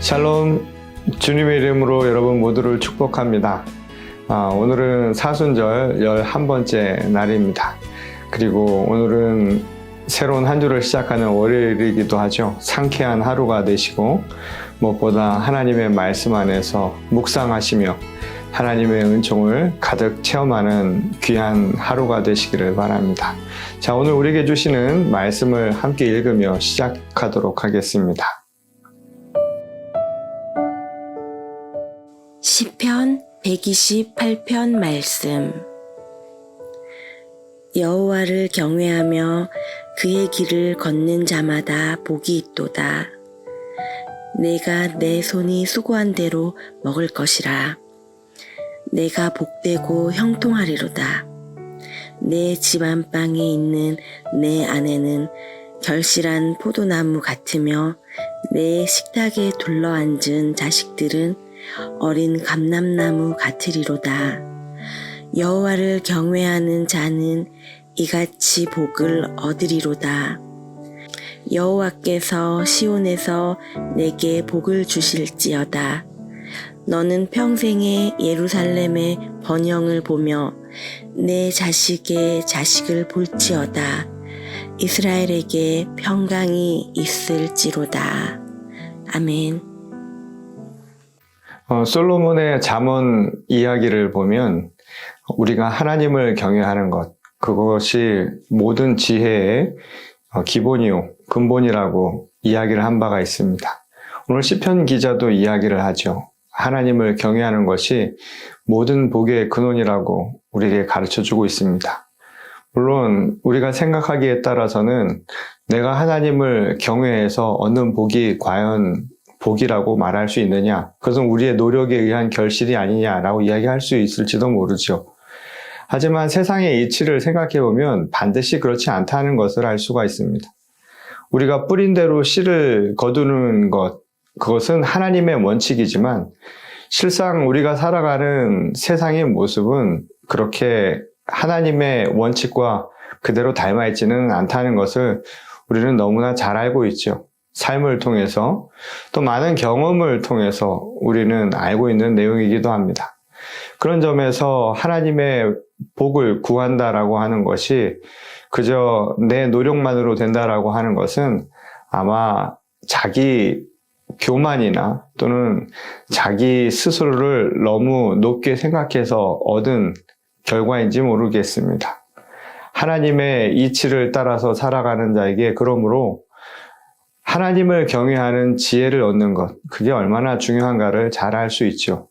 샬롬 주님의 이름으로 여러분 모두를 축복합니다. 아, 오늘은 사순절 11번째 날입니다. 그리고 오늘은 새로운 한 주를 시작하는 월요일이기도 하죠. 상쾌한 하루가 되시고 무엇보다 하나님의 말씀 안에서 묵상하시며 하나님의 은총을 가득 체험하는 귀한 하루가 되시기를 바랍니다. 자, 오늘 우리에게 주시는 말씀을 함께 읽으며 시작하도록 하겠습니다. 시편 128편 말씀 여호와를 경외하며 그의 길을 걷는 자마다 복이 있도다. 내가 내 손이 수고한 대로 먹을 것이라. 내가 복되고 형통하리로다. 내 집 안방에 있는 내 아내는 결실한 포도나무 같으며 내 식탁에 둘러앉은 자식들은 어린 감람나무 같으리로다. 여호와를 경외하는 자는 이같이 복을 얻으리로다. 여호와께서 시온에서 내게 복을 주실지어다. 너는 평생에 예루살렘의 번영을 보며 내 자식의 자식을 볼지어다. 이스라엘에게 평강이 있을지로다. 아멘. 어, 솔로몬의 잠언 이야기를 보면 우리가 하나님을 경외하는 것, 그것이 모든 지혜의 어, 기본이요, 근본이라고 이야기를 한 바가 있습니다. 오늘 시편 기자도 이야기를 하죠. 하나님을 경외하는 것이 모든 복의 근원이라고 우리에게 가르쳐 주고 있습니다. 물론 우리가 생각하기에 따라서는 내가 하나님을 경외해서 얻는 복이 과연 복이라고 말할 수 있느냐? 그것은 우리의 노력에 의한 결실이 아니냐라고 이야기할 수 있을지도 모르죠. 하지만 세상의 이치를 생각해 보면 반드시 그렇지 않다는 것을 알 수가 있습니다. 우리가 뿌린 대로 씨를 거두는 것, 그것은 하나님의 원칙이지만 실상 우리가 살아가는 세상의 모습은 그렇게 하나님의 원칙과 그대로 닮아 있지는 않다는 것을 우리는 너무나 잘 알고 있죠. 삶을 통해서 또 많은 경험을 통해서 우리는 알고 있는 내용이기도 합니다. 그런 점에서 하나님의 복을 구한다라고 하는 것이 그저 내 노력만으로 된다라고 하는 것은 아마 자기 교만이나 또는 자기 스스로를 너무 높게 생각해서 얻은 결과인지 모르겠습니다. 하나님의 이치를 따라서 살아가는 자에게 그러므로 하나님을 경외하는 지혜를 얻는 것, 그게 얼마나 중요한가를 잘 알 수 있죠.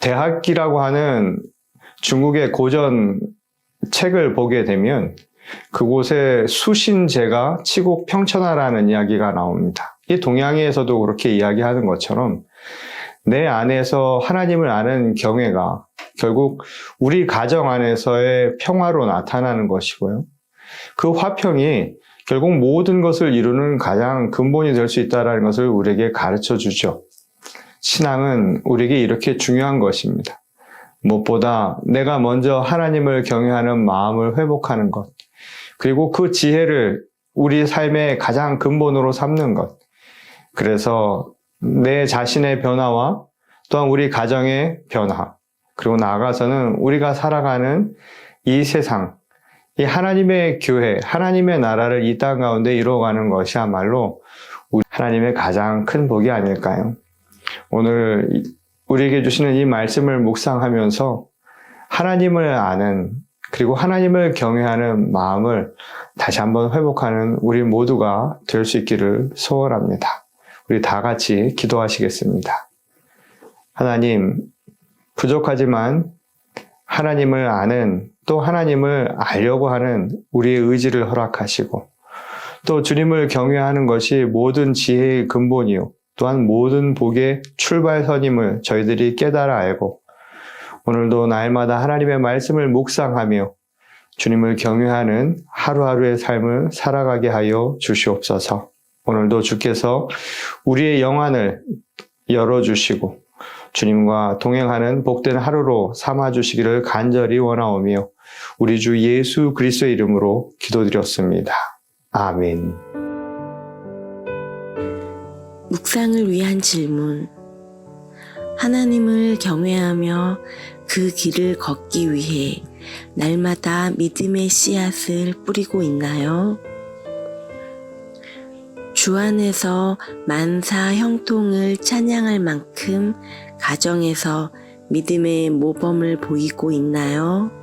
대학기라고 하는 중국의 고전 책을 보게 되면 그곳에 수신제가 치국 평천하라는 이야기가 나옵니다. 이 동양에서도 그렇게 이야기하는 것처럼 내 안에서 하나님을 아는 경외가 결국 우리 가정 안에서의 평화로 나타나는 것이고요. 그 화평이 결국 모든 것을 이루는 가장 근본이 될 수 있다는 것을 우리에게 가르쳐 주죠. 신앙은 우리에게 이렇게 중요한 것입니다. 무엇보다 내가 먼저 하나님을 경외하는 마음을 회복하는 것, 그리고 그 지혜를 우리 삶의 가장 근본으로 삼는 것. 그래서 내 자신의 변화와 또한 우리 가정의 변화, 그리고 나아가서는 우리가 살아가는 이 세상, 이 하나님의 교회, 하나님의 나라를 이 땅 가운데 이루어가는 것이야말로 하나님의 가장 큰 복이 아닐까요? 오늘 우리에게 주시는 이 말씀을 묵상하면서 하나님을 아는 그리고 하나님을 경외하는 마음을 다시 한번 회복하는 우리 모두가 될 수 있기를 소원합니다. 우리 다 같이 기도하시겠습니다. 하나님, 부족하지만 하나님을 아는 또 하나님을 알려고 하는 우리의 의지를 허락하시고 또 주님을 경외하는 것이 모든 지혜의 근본이요. 또한 모든 복의 출발선임을 저희들이 깨달아 알고 오늘도 날마다 하나님의 말씀을 묵상하며 주님을 경외하는 하루하루의 삶을 살아가게 하여 주시옵소서. 오늘도 주께서 우리의 영안을 열어주시고 주님과 동행하는 복된 하루로 삼아 주시기를 간절히 원하오며 우리 주 예수 그리스도의 이름으로 기도드렸습니다. 아멘. 묵상을 위한 질문. 하나님을 경외하며 그 길을 걷기 위해 날마다 믿음의 씨앗을 뿌리고 있나요? 주 안에서 만사 형통을 찬양할 만큼 가정에서 믿음의 모범을 보이고 있나요?